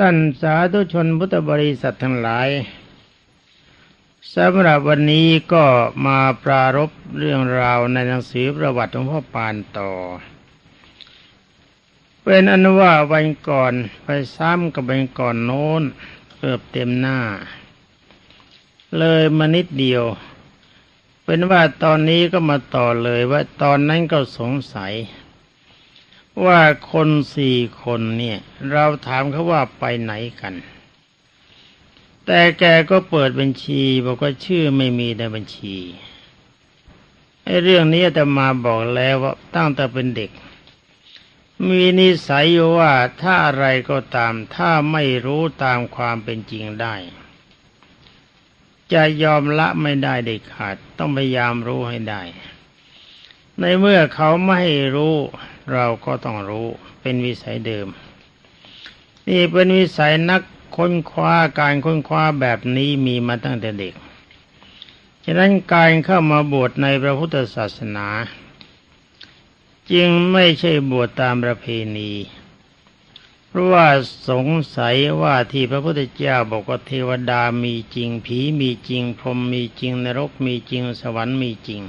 ท่านสาธุชนพุทธบริษัททั้งหลายสำหรับวันนี้ก็มาปรารบเรื่องราวในหนังสือประวัติของพ่อปานต่อ เป็นอนุว่าวันก่อนไปซ้ำกับวันก่อนโน้นเกือบเต็มหน้า เลยมานิดเดียว เป็นว่าตอนนี้ก็มาต่อเลยว่าตอนนั้นก็สงสัย ว่าคนสี่คนเนี่ย เราถามเขาว่าไปไหนกัน แต่แกก็เปิดบัญชี บอกว่าชื่อไม่มีในบัญชีไอ้เรื่องนี้แต่มาบอกแล้วว่าตั้งแต่เป็นเด็ก มีนิสัยอยู่ว่าถ้าอะไรก็ตาม ถ้าไม่รู้ตามความเป็นจริงได้ จะยอมละไม่ได้เด็ดขาด ต้องพยายามรู้ให้ได้ ในเมื่อเขาไม่รู้ เราก็ต้องรู้เป็นวิสัยเดิม นี่เป็นวิสัยนักค้นคว้าการค้นคว้าแบบนี้มีมาตั้งแต่เด็ก ฉะนั้นการเข้ามาบวชในพระพุทธศาสนา จึงไม่ใช่บวชตามประเพณีเพราะว่าสงสัยว่าที่พระพุทธเจ้าบอกว่าเทวดามีจริง ผีมีจริง พรหมมีจริง นรกมีจริง สวรรค์มีจริง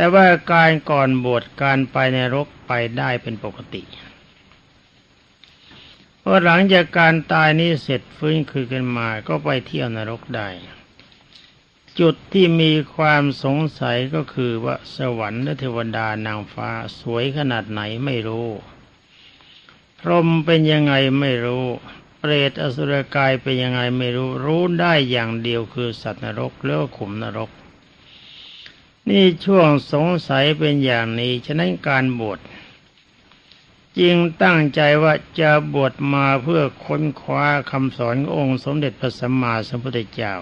แต่ว่าการก่อนบวชการไปในรกไปได้เป็นปกติพอหลังจากการตายนี้เสร็จฟื้นคืนกันมาก็ไปเที่ยวนรกได้ จุดที่มีความสงสัยก็คือว่าสวรรค์และเทวดานางฟ้าสวยขนาดไหนไม่รู้ พรหมเป็นยังไงไม่รู้ เปรตอสุรกายเป็นยังไงไม่รู้ รู้ได้อย่างเดียวคือสัตว์นรกแล้วขุมนรก นี่ช่วงสงสัยเป็นอย่างนี้ ฉะนั้นการบวชจึงตั้งใจว่าจะบวชมาเพื่อค้นคว้าคำสอนองค์สมเด็จพระสัมมาสัมพุทธเจ้า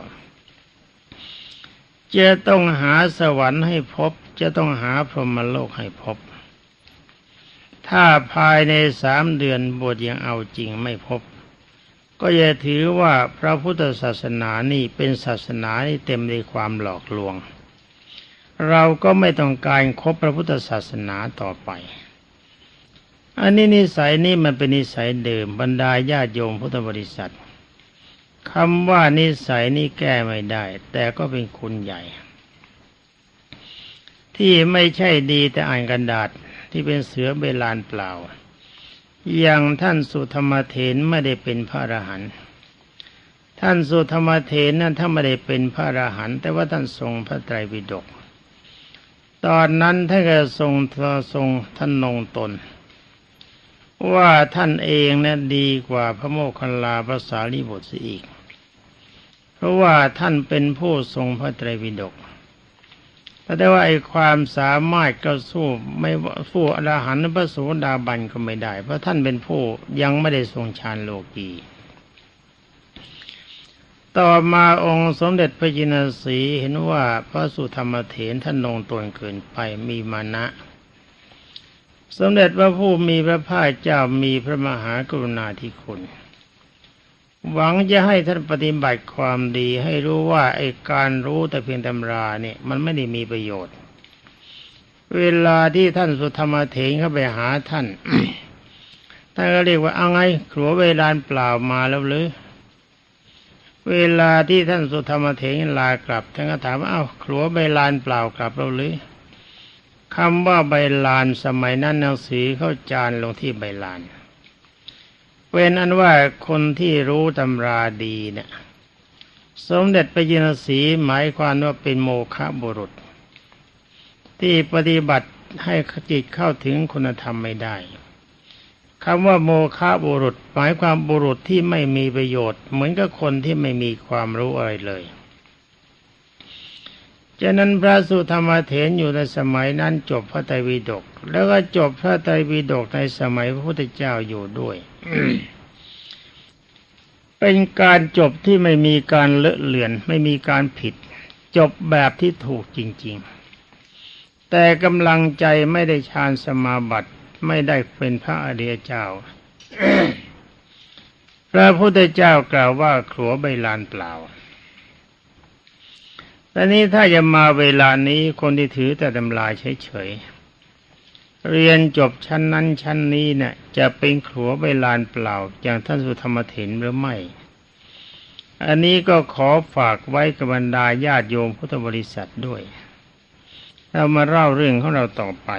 จะต้องหาสวรรค์ให้พบ จะต้องหาพรหมโลกให้พบ ถ้าภายในสามเดือนบวชยังเอาจริงไม่พบ ก็อย่าถือว่าพระพุทธศาสนานี่เป็นศาสนาที่เต็มด้วยความหลอกลวง เราก็ไม่ต้องการคบพระพุทธศาสนาต่อไป อันนี้นิสัยนี่มันเป็นนิสัยเดิมบรรดาญาติโยมพุทธบริษัทคำว่านิสัยนี่แก้ไม่ได้ แต่ก็เป็นคุณใหญ่ ที่ไม่ใช่ดีแต่อ่านกันดาษที่เป็นเสือเบลานเปล่า อย่างท่านสุธรรมเถนไม่ได้เป็นพระอรหันต์ท่านสุธรรมเถนนั้นถ้าไม่ได้เป็นพระอรหันต์แต่ว่าท่านทรงพระไตรปิฎก ตอนนั้นท่านก็ทรงทรงท่านนงตน ว่าท่านเองนะดีกว่าพระโมคคัลลาภาษาลีบุตรอีก เพราะว่าท่านเป็นผู้ทรงพระไตรปิฎกแต่ว่าไอ้ความสามารถก็สู้ไม่สู้อรหันต์พระโสดาบันก็ไม่ได้ เพราะท่านเป็นผู้ยังไม่ได้ทรงฌานโลกี ต่อมาองค์สมเด็จพระจินสีเห็นว่าพระสุธรรมเถรท่านลงตนเกินไปมีมานะ สมเด็จพระผู้มีพระภาคเจ้ามีพระมหากรุณาธิคุณ หวังจะให้ท่านปฏิบัติความดีให้รู้ว่าไอ้การรู้แต่เพียงตำราเนี่ยมันไม่ได้มีประโยชน์ เวลาที่ท่านสุธรรมเถรเข้าไปหาท่านท่านก็เรียกว่าเอาไงขลัวเวลานเปล่ามาแล้วหรือ เวลาที่ท่านสุธรรมเถรลากลับท่านก็ถามว่าเอ้าขลัวใบลานเปล่ากลับเราหรือคำว่าใบลานสมัยนั้นนังสือเข้าจานลงที่ใบลานเป็นอันว่าคนที่รู้ตำราดีเนี่ยสมเด็จพระยินสีหมายความว่าเป็นโมฆะบุรุษ ที่ปฏิบัติให้จิตเข้าถึงคุณธรรมไม่ได้ คำว่าโมฆะบุรุษ หมายความบุรุษที่ไม่มีประโยชน์ เหมือนกับคนที่ไม่มีความรู้อะไรเลยฉะนั้นพระสุธรรมเถรอยู่ในสมัยนั้นจบพระไตรปิฎกแล้วก็จบพระไตรปิฎกในสมัยพระพุทธเจ้าอยู่ด้วยเป็นการจบที่ไม่มีการเลอะเลือน ไม่มีการผิด จบแบบที่ถูกจริง ๆ แต่กำลังใจไม่ได้ฌานสมาบัติ ไม่ได้เป็นพระอริยเจ้า พระพุทธเจ้ากล่าวว่าขัวใบลานเปล่าแต่นี้ถ้าจะมาเวลานี้คนที่ถือแต่ตำลายเฉยๆ เรียนจบชั้นนั้นชั้นนี้เนี่ยจะเป็นขัวใบลานเปล่า อย่างท่านสุธรรมเถนหรือไม่ อันนี้ก็ขอฝากไว้กับบรรดาญาติโยมพุทธบริษัทด้วยเรามาเล่าเรื่องของเราต่อไป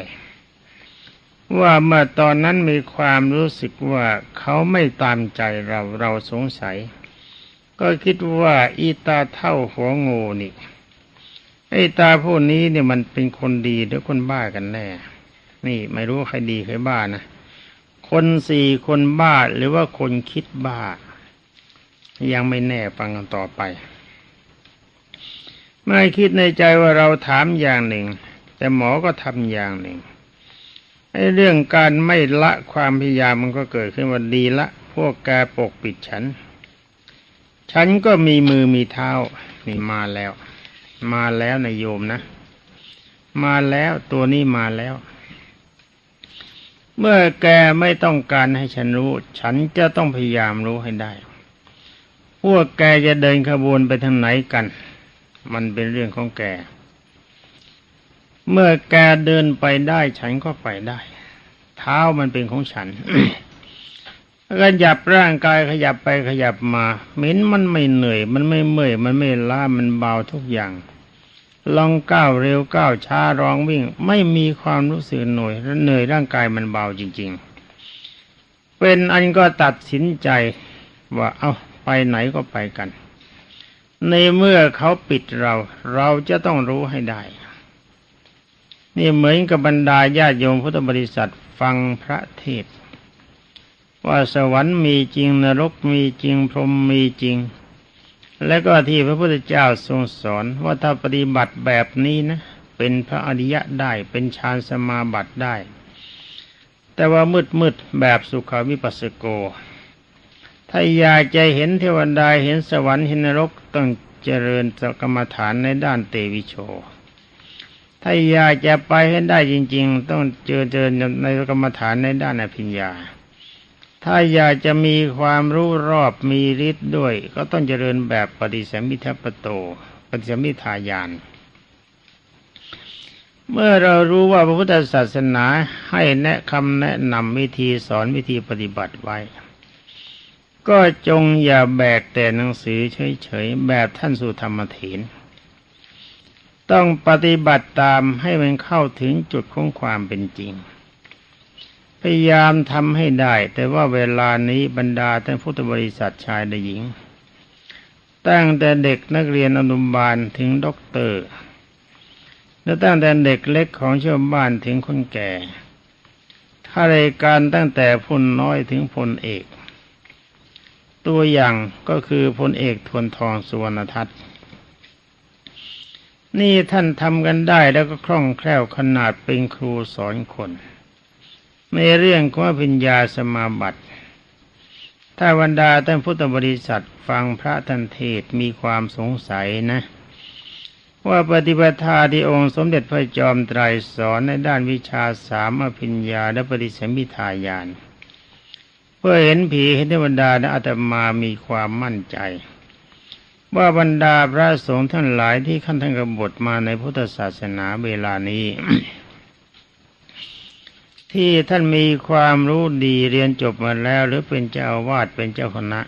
ว่าเมื่อตอนนั้นมีความรู้สึกว่าเขาไม่ตามใจเราเราสงสัย ก็คิดว่าอีตาเท่าหัวงูนี่ไอ้ตาผู้นี้เนี่ยมันเป็นคนดีหรือคนบ้ากันแน่ นี่ไม่รู้ใครดีใครบ้านะ คนสี่คนบ้าหรือว่าคนคิดบ้า ยังไม่แน่ฟังกันต่อไป ไม่คิดในใจว่าเราถามอย่างหนึ่ง แต่หมอก็ทำอย่างหนึ่ง ไอ้เรื่องการไม่ละความพยายามมันก็เกิดขึ้นว่าดีละ พวกแกปกปิดฉัน ฉันก็มีมือมีเท้านี่มาแล้ว มาแล้วนายโยมนะ มาแล้วตัวนี้มาแล้ว เมื่อแกไม่ต้องการให้ฉันรู้ ฉันจะต้องพยายามรู้ให้ได้ พวกแกจะเดินขบวนไปทางไหนกัน มันเป็นเรื่องของแก เมื่อแกเดินไปได้ฉันก็ไปได้ เท้ามันเป็นของฉันขยับร่างกายขยับไปขยับมาเหม็นมันไม่เหนื่อย มันไม่เมื่อย มันไม่ล้ามันเบาทุกอย่าง ลองก้าวเร็วก้าวช้าร้องวิ่ง ไม่มีความรู้สึกหน่วยและเหนื่อยร่างกายมันเบาจริง ๆ เป็นอันก็ตัดสินใจว่าเอาไปไหนก็ไปกัน ในเมื่อเขาปิดเรา เราจะต้องรู้ให้ได้ นี่เหมือนกับบรรดาญาติโยมพุทธบริษัทฟังพระเทศ ว่าสวรรค์มีจริงนรกมีจริงพรหมมีจริง และก็ที่พระพุทธเจ้าทรงสอนว่าถ้าปฏิบัติแบบนี้นะ เป็นพระอริยะได้เป็นฌานสมาบัติได้ แต่ว่ามืดมืดแบบสุขาวิปัสสโก ถ้าอยากจะเห็นเทวดาเห็นสวรรค์เห็นนรกต้องเจริญกรรมฐานในด้านเตวิโช ถ้าอยากจะไปให้ได้จริง ๆ ต้องเจอเจริญในกรรมฐานในด้านอภิญญา ถ้าอยากจะมีความรู้รอบมีฤทธิ์ด้วย ก็ต้องเจริญแบบปฏิสัมพิทัปโต ปฏิสัมพิทายาน เมื่อเรารู้ว่าพระพุทธศาสนาให้แนะคำแนะนำวิธีสอนวิธีปฏิบัติไว้ ก็จงอย่าแบกแต่หนังสือเฉยๆแบบท่านสุธรรมเถน ต้องปฏิบัติตามให้มันเข้าถึงจุดของความเป็นจริง พยายามทำให้ได้ แต่ว่าเวลานี้บรรดาท่านพุทธบริษัทชายและหญิง ตั้งแต่เด็กนักเรียนอนุบาลถึงด็อกเตอร์ และตั้งแต่เด็กเล็กของชาวบ้านถึงคนแก่ข้ารายการตั้งแต่พลน้อยถึงพลเอก ตัวอย่างก็คือพลเอกทวนทองสุวรรณทัตนี่ นี่ท่านทำกันได้แล้วก็คล่องแคล่วขนาดเป็นครูสอนคนในเรื่องของพิญญาสมาบัติ ถ้าบรรดาท่านพุทธบริษัทฟังพระท่านเทศมีความสงสัยนะ ว่าปฏิปทาที่องค์สมเด็จพระจอมไตรสอนในด้านวิชาสามอภิญญาและปฏิสัมพิทายาน เพื่อเห็นผีเห็นเทวดาและอาตมามีความมั่นใจ ว่าบรรดาพระสงฆ์ทั้งหลายที่ขั้นทั้งกบฏมาในพุทธศาสนาเวลานี้ ที่ท่านมีความรู้ดีเรียนจบมาแล้ว หรือเป็นเจ้าวาดเป็นเจ้าคณะ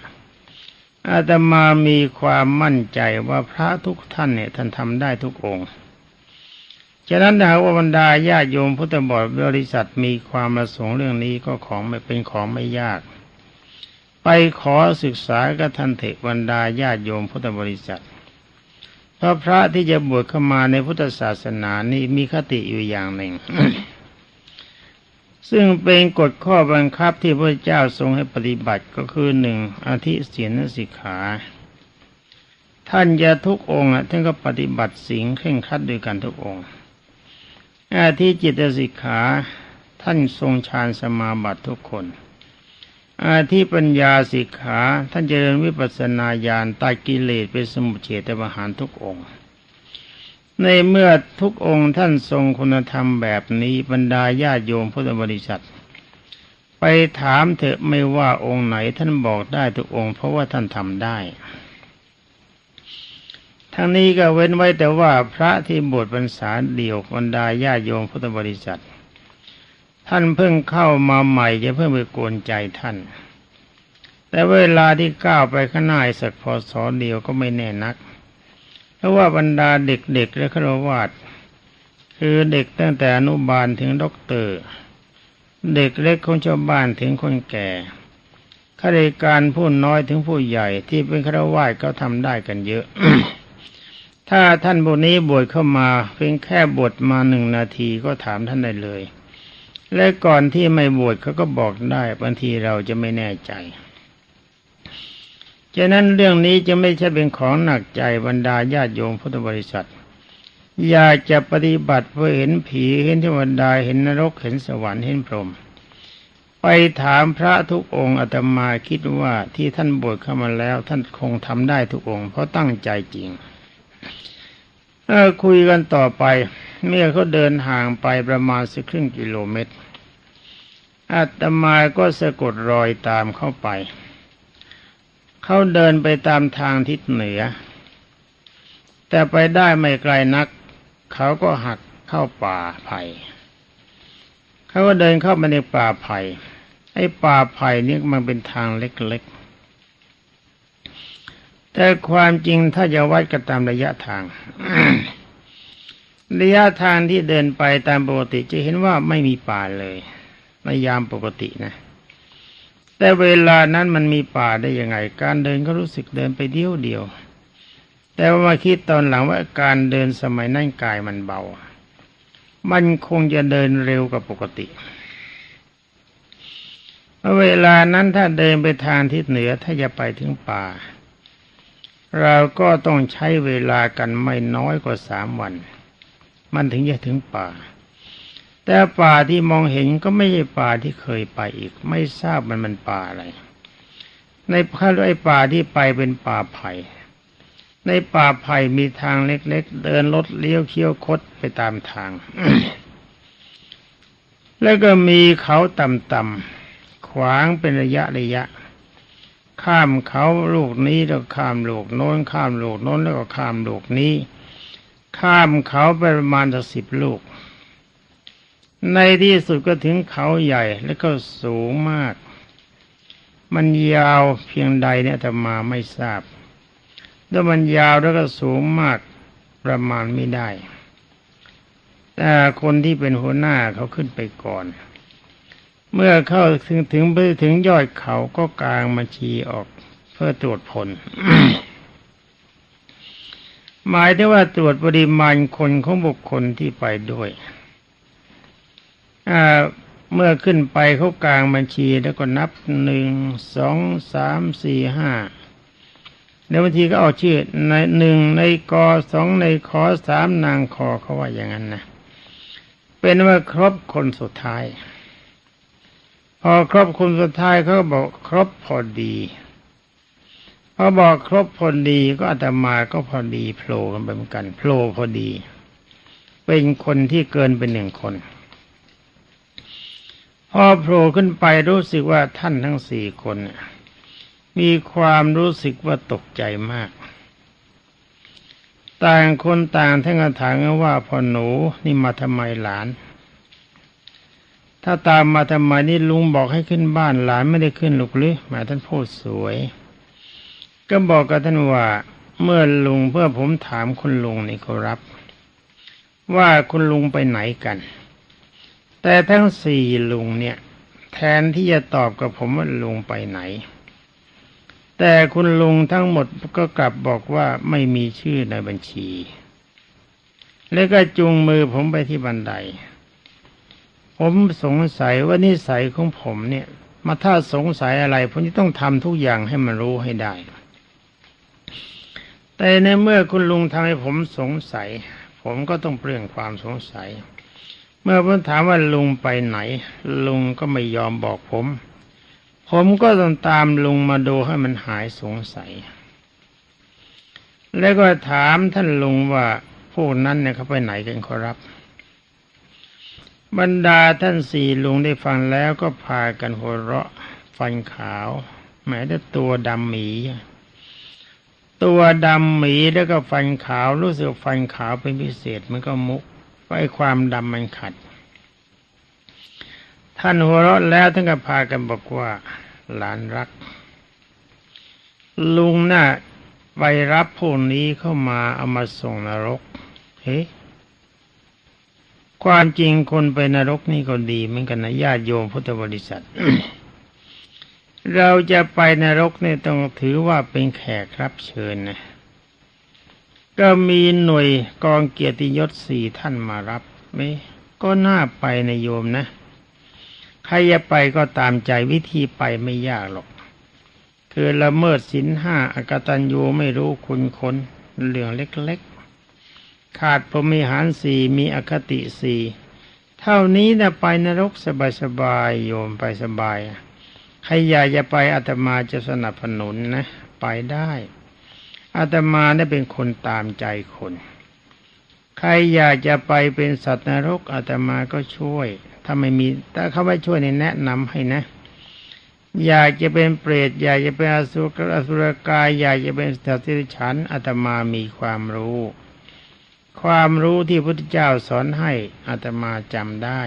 อาตมามีความมั่นใจว่าพระทุกท่านเนี่ยท่านทำได้ทุกองค์ฉะนั้นหากว่าบรรดาญาโยมพุทธบริษัทมีความประสงค์เรื่องนี้ก็ของไม่เป็นของไม่ยาก ไปขอศึกษากับท่านเถบรรดาญาติโยมพุทธบริษัทเพราะพระที่จะบวชเข้ามาในพุทธศาสนานี้มีคติอยู่อย่างหนึ่ง ซึ่งเป็นกฎข้อบังคับที่พระเจ้าทรงให้ปฏิบัติก็คือหนึ่งอาทิเสียนสิกขา ท่านจะทุกองค์ท่านก็ปฏิบัติสิงเคร่งครัดด้วยกันทุกองค์อาทิจิตสิกขา ท่านทรงฌานสมาบัติทุกคน อาทิปัญญาสิกขา ท่านเจริญวิปัสนาญาณตายกิเลสเป็นสมุทเฉตประหารทุกองค์ ในเมื่อทุกองค์ท่านทรงคุณธรรมแบบนี้บรรดาญาติโยมพุทธบริษัท ไปถามเถอะไม่ว่าองค์ไหนท่านบอกได้ทุกองค์ เพราะว่าท่านทำได้ ทั้งนี้ก็เว้นไว้แต่ว่าพระที่บวชพรรษาเดียวบรรดาญาโยมพุทธบริษัท ท่านเพิ่งเข้ามาใหม่จะเพิ่งไปกวนใจท่าน แต่เวลาที่ก้าวไปข้างหน้าสักพอสอเดียวก็ไม่แน่นัก เพราะว่าบรรดาเด็กๆและฆราวาสคือเด็กตั้งแต่อนุบาลถึงด็อกเตอร์ เด็กเล็กของชาวบ้านถึงคนแก่ข้าราชการผู้น้อยถึงผู้ใหญ่ที่เป็นฆราวาสก็ทำได้กันเยอะ ถ้าท่านบุนี้บวชเข้ามาเพียงแค่บวชมาหนึ่งนาทีก็ถามท่านได้เลย และก่อนที่ไม่บวชเขาก็บอกได้บางทีเราจะไม่แน่ใจฉะนั้นเรื่องนี้จะไม่ใช่เป็นของหนักใจบรรดาญาติโยมพุทธบริษัท อยากจะปฏิบัติเพื่อเห็นผีเห็นเทวดาเห็นนรกเห็นสวรรค์เห็นพรหมไปถามพระทุกองค์อาตมาคิดว่าที่ท่านบวชเข้ามาแล้ว ท่านคงทำได้ทุกองค์ เพราะตั้งใจจริงเอคุยกันต่อไป เมื่อเขาเดินห่างไปประมาณสักครึ่งกิโลเมตร อาตมาก็สะกดรอยตามเข้าไป เขาเดินไปตามทางทิศเหนือ แต่ไปได้ไม่ไกลนัก เขาก็หักเข้าป่าไผ่เขาก็เดินเข้ามาในป่าไผ่ไอ้ป่าไผ่นี่มันเป็นทางเล็กๆ แต่ความจริงถ้าจะวัดกันตามระยะทาง ระยะทางที่เดินไปตามปกติจะเห็นว่าไม่มีป่าเลยในยามปกตินะ แต่เวลานั้นมันมีป่าได้ยังไง การเดินก็รู้สึกเดินไปเดียวเดียว แต่ว่ามาคิดตอนหลังว่าการเดินสมัยนั้นกายมันเบา มันคงจะเดินเร็วกว่าปกติเวลานั้นถ้าเดินไปทางทิศเหนือถ้าจะไปถึงป่า เราก็ต้องใช้เวลากันไม่น้อยกว่าสามวัน มันถึงจะถึงป่า แต่ป่าที่มองเห็นก็ไม่ใช่ป่าที่เคยไปอีก ไม่ทราบมันมันป่าอะไร ในข้าไอ้ป่าที่ไปเป็นป่าไผ่ในป่าไผ่มีทางเล็กๆ เดินรถเลี้ยวเคี้ยวคดไปตามทาง แล้วก็มีเขาต่ำๆขวางเป็นระยะระยะ ข้ามเขาลูกนี้แล้วข้ามลูกโน้นข้ามลูกโน้นแล้วก็ข้ามลูกนี้ ข้ามเขาไปประมาณสักสิบลูก ในที่สุดก็ถึงเขาใหญ่แล้วก็สูงมาก มันยาวเพียงใดเนี่ยแต่มาไม่ทราบแล้วมันยาวแล้วก็สูงมากประมาณไม่ได้ แต่คนที่เป็นหัวหน้าเขาขึ้นไปก่อน เมื่อเข้าถึงถึงไปถึงยอดเขาก็กลางมาชีออกเพื่อตรวจผล หมายถึงว่าตรวจปริมาณคนของบุคคลที่ไปด้วยเมื่อขึ้นไปเขากลางบัญชีแล้วก็นับหนึ่งสองสามสี่ห้าแล้วบางทีก็เอาชื่อในหนึ่งในกอสองในขอสามนางคอเขาว่าอย่างนั้นนะเป็นว่าครบคนสุดท้าย พอครบคนสุดท้ายเขาบอกครบพอดี พอบอกครบพอดีก็อาตมาก็พอดีโผล่กันไปเหมือนกันโผล่พอดี เป็นคนที่เกินเป็นหนึ่งคน พอโผล่ขึ้นไปรู้สึกว่าท่านทั้งสี่คน มีความรู้สึกว่าตกใจมาก ต่างคนต่างทั้งกระถางว่าพ่อหนูนี่มาทำไมหลาน ถ้าตามมาทำไมนี่ลุงบอกให้ขึ้นบ้านหลานไม่ได้ขึ้นหรอกหรือหมายท่านพูดสวย ก็บอกกับท่านว่าเมื่อลุงเพื่อผมถามคุณลุงนี่เขารับ ว่าคุณลุงไปไหนกัน แต่ทั้งสี่ลุงเนี่ย แทนที่จะตอบกับผมว่าลุงไปไหน แต่คุณลุงทั้งหมดก็กลับบอกว่าไม่มีชื่อในบัญชี แล้วก็จูงมือผมไปที่บันได ผมสงสัยว่านิสัยของผมเนี่ย มาถ้าสงสัยอะไร ผมจะต้องทำทุกอย่างให้มันรู้ให้ได้ แต่ในเมื่อคุณลุงทำให้ผมสงสัย ผมก็ต้องเปลี่ยนความสงสัย เมื่อผมถามว่าลุงไปไหน ลุงก็ไม่ยอมบอกผม ผมก็ต้องตามลุงมาดูให้มันหายสงสัย แล้วก็ถามท่านลุงว่าพวกนั้นเนี่ยเขาไปไหนกันขอรับ บรรดาท่านสี่ลุงได้ฟังแล้วก็พากันหัวเราะฟันขาวแม้แต่ตัวดำหมี ตัวดำหมีแล้วก็ฟันขาวรู้สึกฟันขาวเป็นพิเศษมันก็มุกไอ้ความดำมันขัด ท่านหัวเราะแล้วท่านก็พากันบอกว่า หลานรัก ลุงน่ะไปรับพวกนี้เข้ามาเอามาส่งนรก เฮ้ความจริงคนไปนรกนี่ก็ดีเหมือนกันนะญาติโยมพุทธบริษัท เราจะไปนรกเนี่ยต้องถือว่าเป็นแขกรับเชิญนะก็มีหน่วยกองเกียรติยศสี่ท่านมารับไหมก็น่าไปในโยมนะ ใครจะไปก็ตามใจวิธีไปไม่ยากหรอก คือละเมิดศีลห้าอากตัญญูไม่รู้คุณคนเรื่องเล็กๆ ขาดพรมิหารสี่มีอคติสี่เท่านี้นะไปนรกสบายๆโยมไปสบาย ใครอยากจะไปอาตมาจะสนับสนุนนะไปได้อาตมาได้เป็นคนตามใจคน ใครอยากจะไปเป็นสัตว์นรกอาตมาก็ช่วย ถ้าไม่มีถ้าเขาไม่ช่วยในแนะนำให้นะ อยากจะเป็นเปรตอยากจะเป็นอสุรอสุรกาย อยากจะเป็นสัตว์ที่ฉันอาตมามีความรู้ ความรู้ที่พระพุทธเจ้าสอนให้อาตมาจำได้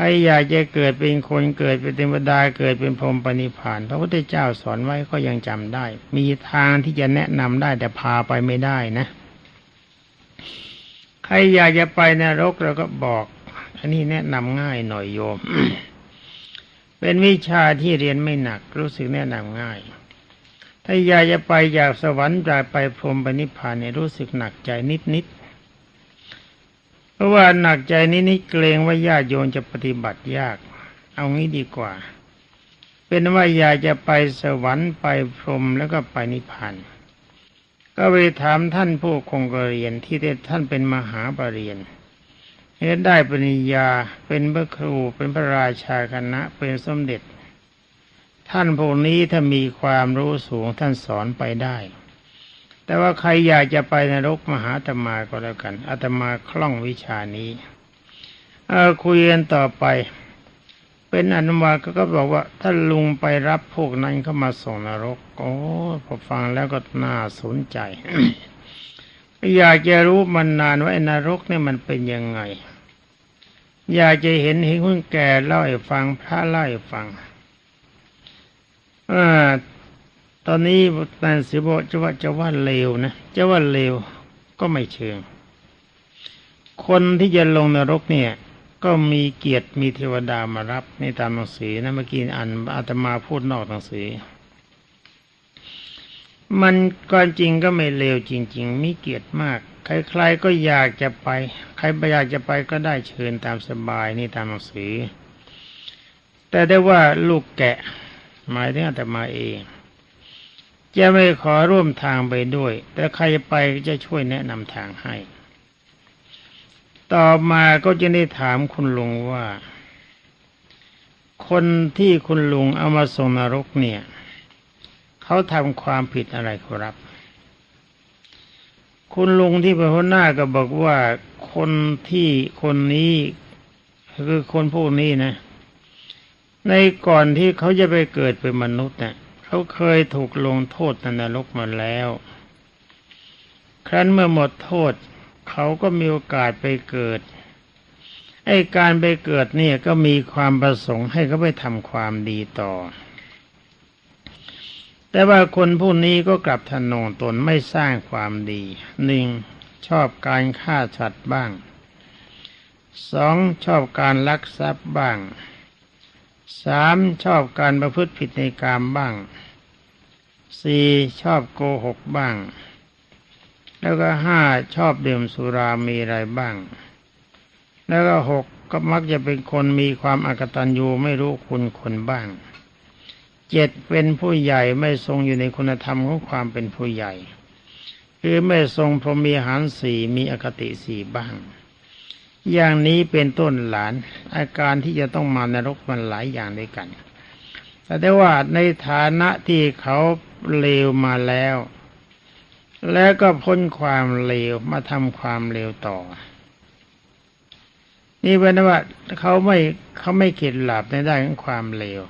ใครอยากจะเกิดเป็นคนเกิดเป็นเทวดาเกิดเป็นพรหมปณิพานพระพุทธเจ้าสอนไว้ก็ยังจำได้ มีทางที่จะแนะนำได้แต่พาไปไม่ได้นะ ใครอยากจะไปนรกเราก็บอก อันนี้แนะนำง่ายหน่อยโยม เป็นวิชาที่เรียนไม่หนักรู้สึกแนะนำง่าย ถ้าอยากจะไปอยากสวรรค์อยากไปพรหมปณิพานเนี่ยรู้สึกหนักใจนิดนิดๆ เพราะว่าหนักใจนิดนิดๆเกรงว่าญาติโยมจะปฏิบัติยาก เอางี้ดีกว่า เป็นว่าอยากจะไปสวรรค์ไปพรหมแล้วก็ไปนิพพานก็ไปถามท่านผู้คงกรเรียนที่ท่านเป็นมหาปรริญญาเฮ็ดได้ปริญญาเป็นพระครูเป็นพระราชาคณะเป็นสมเด็จ ท่านพวกนี้ถ้ามีความรู้สูงท่านสอนไปได้ แต่ว่าใครอยากจะไปนรกมหาอาตมาก็แล้วกันอาตมาคล่องวิชานี้ เออคุยกันต่อไป เป็นอนุมาก็บอกว่า ถ้าลุงไปรับพวกนั้นเข้ามาส่งนรกโอ้พอฟังแล้วก็น่าสนใจ อยากจะรู้มันนานว่าไอ้นรกเนี่ยมันเป็นยังไง อยากจะเห็นเห็นคนแก่เล่าให้ฟังพระเล่าให้ฟังอ่า ตอนนี้นายสิบอกจะว่าจะว่าเลวนะจะว่าเลวก็ไม่เชิง คนที่จะลงนรกเนี่ย ก็มีเกียรติมีเทวดามารับในตามหนังสือนะเมื่อกี้อ่านอาตมาพูดนอกหนังสือ มันก่อนจริงก็ไม่เลวจริง ๆ มีเกียรติมาก ใครๆก็อยากจะไป ใครไม่อยากจะไปก็ได้เชิญตามสบายนี่ตามหนังสือ แต่ได้ว่าลูกแกะหมายถึงอาตมาเอง จะไม่ขอร่วมทางไปด้วย แต่ใครไปจะช่วยแนะนำทางให้ ต่อมาก็จะได้ถามคุณลุงว่า คนที่คุณลุงเอามาส่งนรกเนี่ย เขาทำความผิดอะไรครับ คุณลุงที่เป็นหัวหน้าก็บอกว่าคนที่คนนี้คือคนพวกนี้นะ ในก่อนที่เขาจะไปเกิดเป็นมนุษย์เนี่ย เขาเคยถูกลงโทษในนรกมาแล้ว ครั้นเมื่อหมดโทษ เขาก็มีโอกาสไปเกิด ไอ้การไปเกิดเนี่ยก็มีความประสงค์ให้เขาไปทำความดีต่อ แต่ว่าคนผู้นี้ก็กลับทนงตนไม่สร้างความดีหนึ่งชอบการฆ่าสัตว์บ้างสองชอบการลักทรัพย์บ้าง สามชอบการประพฤติผิดในกามบ้างสี่ชอบโกหกบ้าง แล้วก็ห้าชอบดื่มสุรามีอะไรบ้าง แล้วก็หกก็มักจะเป็นคนมีความอากตันยูไม่รู้คุณคนบ้างเจ็ดเป็นผู้ใหญ่ไม่ทรงอยู่ในคุณธรรมของความเป็นผู้ใหญ่ คือไม่ทรงพรหมีหารสี่มีอคติสี่บ้าง อย่างนี้เป็นต้นหลาน อาการที่จะต้องมานรกมันหลายอย่างด้วยกัน แต่ได้ว่าในฐานะที่เขาเลวมาแล้ว แล้วก็พ้นความเลวมาทำความเลวต่อ นี่เป็นว่าเขาไม่เขาไม่เข็ดหลับในด้านของความเลว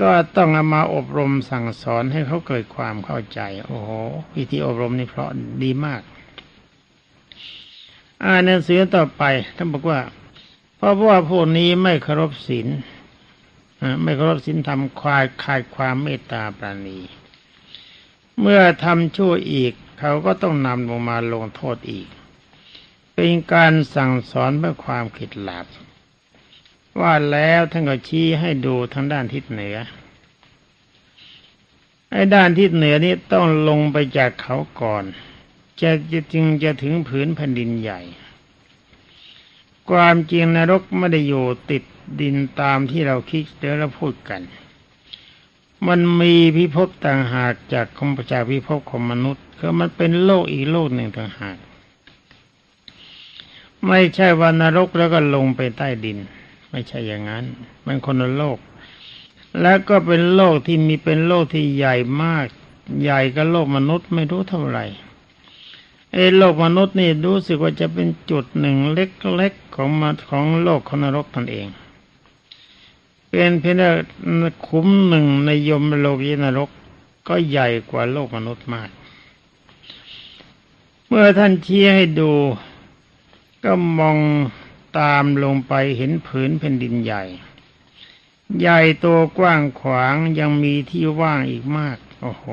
ก็ต้องเอามาอบรมสั่งสอนให้เขาเกิดความเข้าใจ โอ้โหวิธีอบรมนี่เพราะดีมาก อ่านหนังสือต่อไปท่านบอกว่า เพราะว่าพวกนี้ไม่เคารพศีลไม่เคารพศีลทำควายขาดความเมตตาปราณี เมื่อทำชั่วอีกเขาก็ต้องนำลงมาลงโทษอีก เป็นการสั่งสอนเพื่อความขิดหลาบว่าแล้วท่านก็ชี้ให้ดูทางด้านทิศเหนือไอ้ด้านทิศเหนือนี้ต้องลงไปจากเขาก่อน จะจะจึงจะถึงผืนแผ่นดินใหญ่ ความจริงนรกไม่ได้อยู่ติดดินตามที่เราคิดเดี๋ยวเราพูดกัน มันมีพิภพต่างหากจากคมจาพิภพของมนุษย์คือมันเป็นโลกอีกโลกหนึ่งต่างหาก ไม่ใช่ว่านรกแล้วก็ลงไปใต้ดิน ไม่ใช่อย่างนั้น มันคนละโลก แล้วก็เป็นโลกที่มีเป็นโลกที่ใหญ่มาก ใหญ่ก็โลกมนุษย์ไม่รู้เท่าไหร่ ไอ้โลกมนุษย์นี่รู้สึกว่าจะเป็นจุดหนึ่งเล็กๆของมาของโลกของนรกตนเอง เป็นเพียงคุ้มหนึ่งในยมโลกีนรกก็ใหญ่กว่าโลกมนุษย์มาก เมื่อท่านชี้ให้ดู ก็มองตามลงไปเห็นผืนแผ่นดินใหญ่ ใหญ่โตกว้างขวางยังมีที่ว่างอีกมาก โอ้โห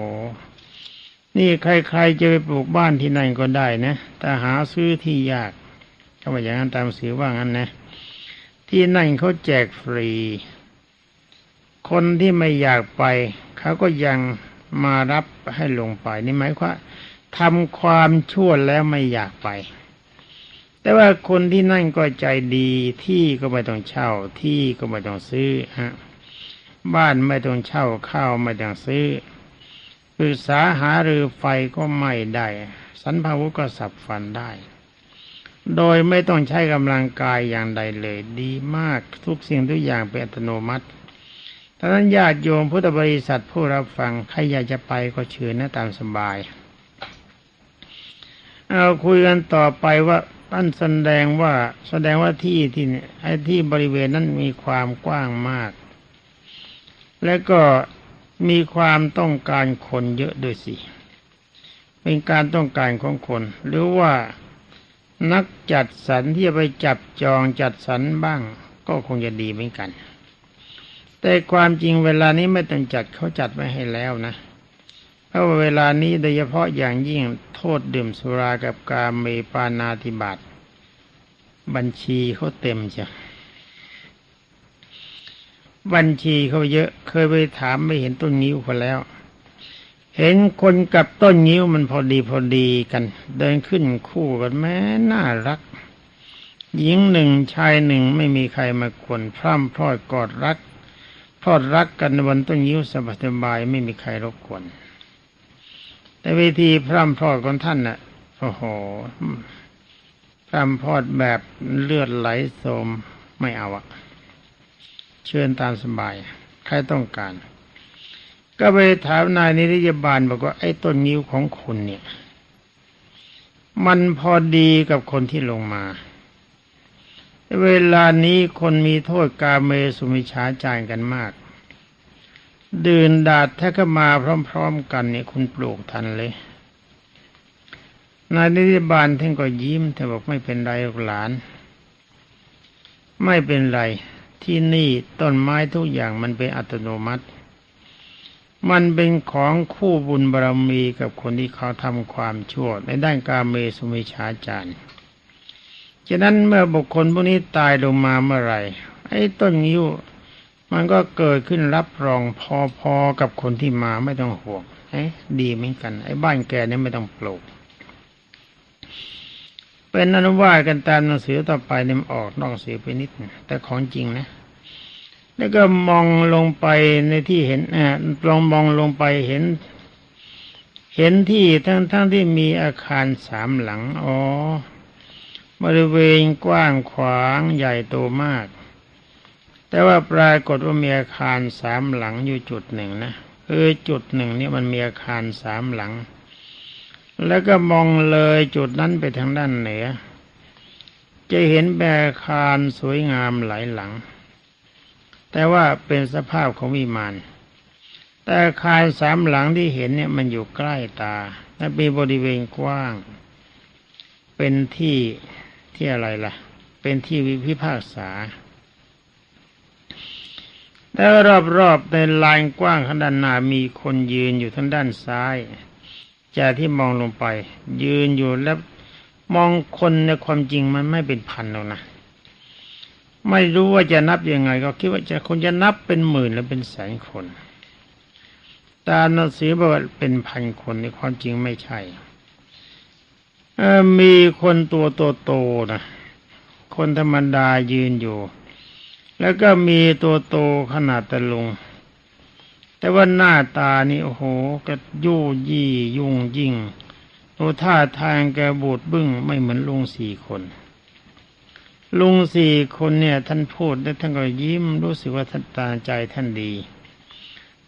นี่ใครๆจะไปปลูกบ้านที่ไหนก็ได้นะแต่หาซื้อที่ยากเขาบอกอย่างนั้นตามสือว่างั้นนะ ที่นั่นเขาแจกฟรี คนที่ไม่อยากไปเขาก็ยังมารับให้ลงไปนี่หมายความทำความชั่วแล้วไม่อยากไป แต่ว่าคนที่นั่นก็ใจดีที่ก็ไม่ต้องเช่าที่ก็ไม่ต้องซื้อฮะบ้านไม่ต้องเช่าข้าวไม่ต้องซื้อ ปรึกษาหารือไฟก็ไม่ได้ สันพาวุธก็สับฟันได้ โดยไม่ต้องใช้กำลังกายอย่างใดเลย ดีมากทุกสิ่งทุกอย่างเป็นอัตโนมัติท่านั้นญาติโยมพุทธบริษัทผู้รับฟังใครอยากจะไปก็เชิญนะตามสบาย เอาคุยกันต่อไปว่าท่านแสดงว่าแสดงว่าที่ที่นี่ไอ้ที่บริเวณนั้นมีความกว้างมาก และก็ มีความต้องการคนเยอะด้วยสิ เป็นการต้องการของคน หรือว่านักจัดสรรที่จะไปจับจองจัดสรรบ้าง ก็คงจะดีเหมือนกัน แต่ความจริงเวลานี้ไม่ต้องจัดเขาจัดไว้ให้แล้วนะเพราะว่าเวลานี้โดยเฉพาะอย่างยิ่งโทษดื่มสุรากับการเมปานาธิบาตบัญชีเขาเต็มจ้ะ บัญชีเขาเยอะเคยไปถามไม่เห็นต้นงิ้วคนแล้ว เห็นคนกับต้นงิ้วมันพอดีพอดีกัน เดินขึ้นคู่กันแม้น่ารัก หญิงหนึ่งชายหนึ่งไม่มีใครมากวนพร่ำพรอดกอดรักพอดรักกันบนต้นงิ้วสบายๆไม่มีใครรบกวนแต่วิธีพร่ำพรอดของท่านน่ะโอ้โหพร่ำพรอดแบบเลือดไหลโสมไม่เอาอะ เชิญตามสบาย ใครต้องการ ก็ไปถามนายนิริยบาลบอกว่าไอ้ต้นนิ้วของคุณเนี่ย มันพอดีกับคนที่ลงมา เวลานี้คนมีโทษกาเมสุมิชาจารกันมาก ดื่นดาดถ้กมาพร้อมๆกันเนี่ยคุณปลูกทันเลยนายนิริยบาลท่านก็ยิ้มท่านบอกไม่เป็นไรหลาน ไม่เป็นไร ที่นี่ต้นไม้ทุกอย่างมันเป็นอัตโนมัติ มันเป็นของคู่บุญบารมีกับคนที่เขาทำความชั่วในด้านการเมสุมิชาจารฉะนั้นเมื่อบุคคลพวกนี้ตายลงมาเมื่อไหร่ ไอ้ต้นยิ้วมันก็เกิดขึ้นรับรองพอๆกับคนที่มาไม่ต้องห่วงไอ้ดีเหมือนกัน ไอ้บ้านแกเนี่ยไม่ต้องปลูก เป็นอนุวาตกันตามหนังสือต่อไปเนี่ยออกนอกสือไปนิดแต่ของจริงนะ แล้วก็มองลงไปในที่เห็นอ่าลองมองลงไปเห็น เห็นที่ทั้งทั้งที่มีอาคารสามหลังอ๋อบริเวณกว้างขวางใหญ่โตมาก แต่ว่าปรากฏว่ามีอาคารสามหลังอยู่จุดหนึ่งนะคือจุดหนึ่งนี่มันมีอาคารสามหลัง แล้วก็มองเลยจุดนั้นไปทางด้านเหนือ จะเห็นแบบอาคารสวยงามหลายหลัง แต่ว่าเป็นสภาพของวิมาน แต่อาคารสามหลังที่เห็นเนี่ยมันอยู่ใกล้ตา และมีบริเวณกว้าง เป็นที่ที่อะไรล่ะ เป็นที่วิพิพากษาแล้วรอบๆในลานกว้างข้างด้านหน้ามีคนยืนอยู่ทางด้านซ้าย จากที่มองลงไป ยืนอยู่แล้วมองคนในความจริงมันไม่เป็นพันหรอกนะไม่รู้ว่าจะนับยังไง ก็คิดว่าจะคนจะนับเป็นหมื่นหรือเป็นแสนคนตามหนังสือบอกว่าเป็นพันคนในความจริงไม่ใช่มีคนตัวโตๆนะคนธรรมดายืนอยู่ แล้วก็มีตัวโตขนาดตะลุง แต่ว่าหน้าตานี่โอ้โหก็ยู่ยี่ยุ่งยิ่งตัวท่าทางแกบูดบึ้งไม่เหมือนลุงสี่คนลุงสี่คนเนี่ยท่านพูดแล้วท่านก็ยิ้มรู้สึกว่าท่านตาใจท่านดี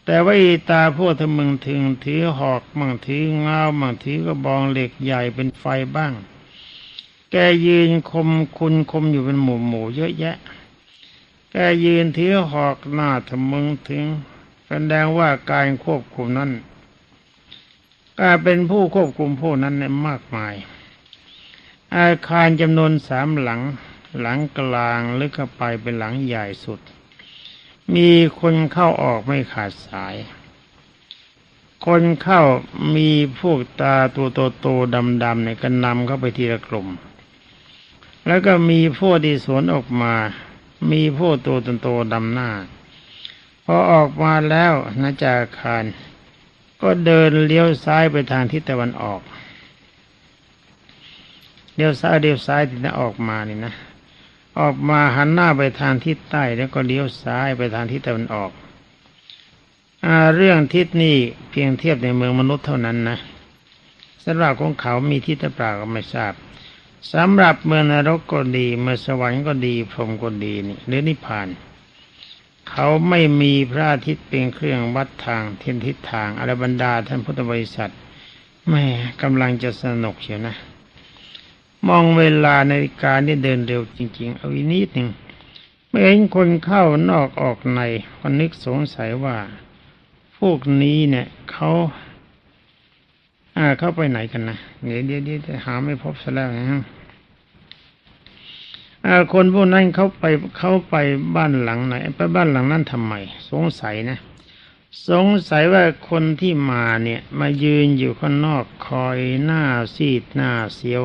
แต่ว่าตาพวกทมึงถึงถือหอกมั่งถือเงามั่งถือกระบองเหล็กใหญ่เป็นไฟบ้าง แกยืนคมคุณคมอยู่เป็นหมู่หมู่เยอะแยะ แกยืนถือหอกหน้าทมึงถึง แสดงว่าการควบคุมนั้นการเป็นผู้ควบคุมผู้นั้นเนี่ยมากมาย อาคารจำนวนสามหลัง หลังกลางลึกเข้าไปเป็นหลังใหญ่สุด มีคนเข้าออกไม่ขาดสาย คนเข้ามีพวกตาตัวโตๆดำๆเนี่ยก็นำเข้าไปทีละกลุ่ม แล้วก็มีพวกที่สวนออกมา มีพวกตัวโตๆดำหน้า พอออกมาแล้วนะจากอาคาร ก็เดินเลี้ยวซ้ายไปทางทิศตะวันออกเลี้ยวซ้ายเลี้ยวซ้ายที่นะออกมานี่นะ ออกมาหันหน้าไปทางทิศใต้แล้วก็เลี้ยวซ้ายไปทางทิศตะวันออกอเรื่องทิศนี่เพียงเทียบในเมืองมนุษย์เท่านั้นนะสำหรับของเขามีทิศเปล่าก็ไม่ทราบสำหรับเมืองนรกก็ดี เมืองสวรรค์ก็ดีพรหมก็ดีนี่หรือนิพพาน เขาไม่มีพระอาทิตย์เป็นเครื่องวัดทางเทียนทิศทางอรบรรดาท่านพุทธบริษัทแม่กำลังจะสนุกเชียวนะ มองเวลานาฬิกานี่เดินเร็วจริง ๆ เอาอีกนิดหนึ่งเมื่อเห็นคนเข้านอกออกในก็นึกสงสัยว่า พวกนี้เนี่ยเขาอ่าเข้าไปไหนกันนะเดี๋ยวเดี๋ยวเดี๋ยวหาไม่พบซะแล้วนะ คนพวกนั้นเขาไปเขาไปบ้านหลังไหนไปบ้านหลังนั้นทำไม สงสัยนะ สงสัยว่าคนที่มาเนี่ยมายืนอยู่ข้างนอกคอยหน้าซีดหน้าเสียว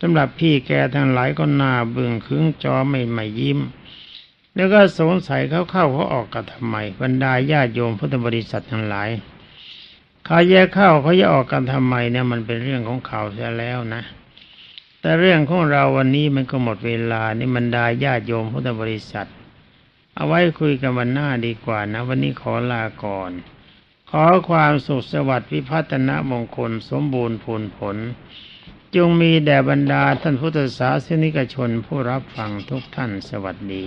สำหรับพี่แกทั้งหลายก็หน้าเบื่องคึงจอไม่ไม่ยิ้ม แล้วก็สงสัยเขาเข้าเขาออกกันทำไมบรรดาญาติโยมพุทธบริษัททั้งหลายเขาแยกเข้าเขาจะออกกันทำไมเนี่ยมันเป็นเรื่องของเขาเสียแล้วนะ แต่เรื่องของเราวันนี้มันก็หมดเวลานี่มันดาญาติโยมพุทธบริษัท เอาไว้คุยกันวันหน้าดีกว่านะ วันนี้ขอลาก่อน ขอความสุขสวัสดิ์วิพัฒนมงคลสมบูรณ์ผลผล จงมีแด่บรรดาท่านพุทธศาสนิกชนผู้รับฟังทุกท่านสวัสดี